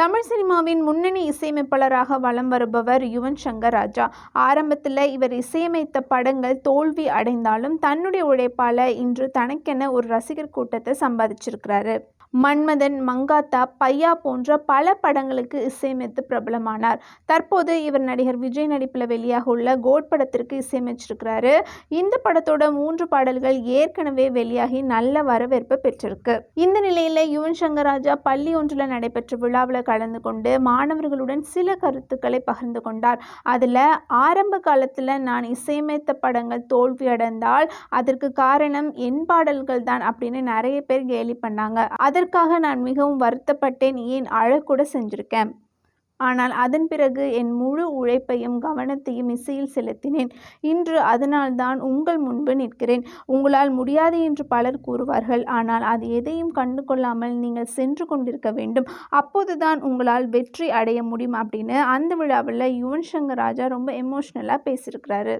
தமிழ் சினிமாவின் முன்னணி இசையமைப்பாளராக வலம் வருபவர் யுவன் சங்கர் ராஜா. ஆரம்பத்தில் இவர் இசையமைத்த படங்கள் தோல்வி அடைந்தாலும் தன்னுடைய உழைப்பால் இன்று தனக்கென ஒரு ரசிகர் கூட்டத்தை சம்பாதிச்சிருக்கிறாரு. மன்மதன் மங்காத்தா பையா போன்ற பல படங்களுக்கு இசையமைத்து பிரபலமானார். தற்போது இவர் நடிகர் விஜய் நடிப்பில் வெளியாக உள்ள கோட் படத்திற்கு இசையமைச்சிருக்கிறாரு. இந்த படத்தோட மூன்று பாடல்கள் ஏற்கனவே வெளியாகி நல்ல வரவேற்பு பெற்றிருக்கு. இந்த நிலையில் யுவன் சங்கர் ராஜா பள்ளி ஒன்றில் நடைபெற்ற விழாவில் கலந்து கொண்டு மாணவர்களுடன் சில கருத்துக்களை பகிர்ந்து கொண்டார். அதில் ஆரம்ப காலத்தில் நான் இசையமைத்த படங்கள் தோல்வியடைந்தால் அதற்கு காரணம் என் பாடல்கள் தான் அப்படின்னு நிறைய பேர் கேலி பண்ணாங்க. அதற்காக நான் மிகவும் வருத்தப்பட்டேன். ஏன்? அழக்கூட செஞ்சிருக்கேன். ஆனால் அதன் பிறகு என் முழு உழைப்பையும் கவனத்தையும் இசையில் செலுத்தினேன். இன்று அதனால்தான் உங்கள் முன்பு நிற்கிறேன். உங்களால் முடியாது என்று பலர் கூறுவார்கள். ஆனால் அது எதையும் கண்டு கொள்ளாமல் நீங்கள் சென்று கொண்டிருக்க வேண்டும். அப்போதுதான் உங்களால் வெற்றி அடைய முடியும் அப்படின்னு அந்த விழாவில் யுவன் சங்கர் ராஜா ரொம்ப எமோஷ்னலாக பேசியிருக்கிறாரு.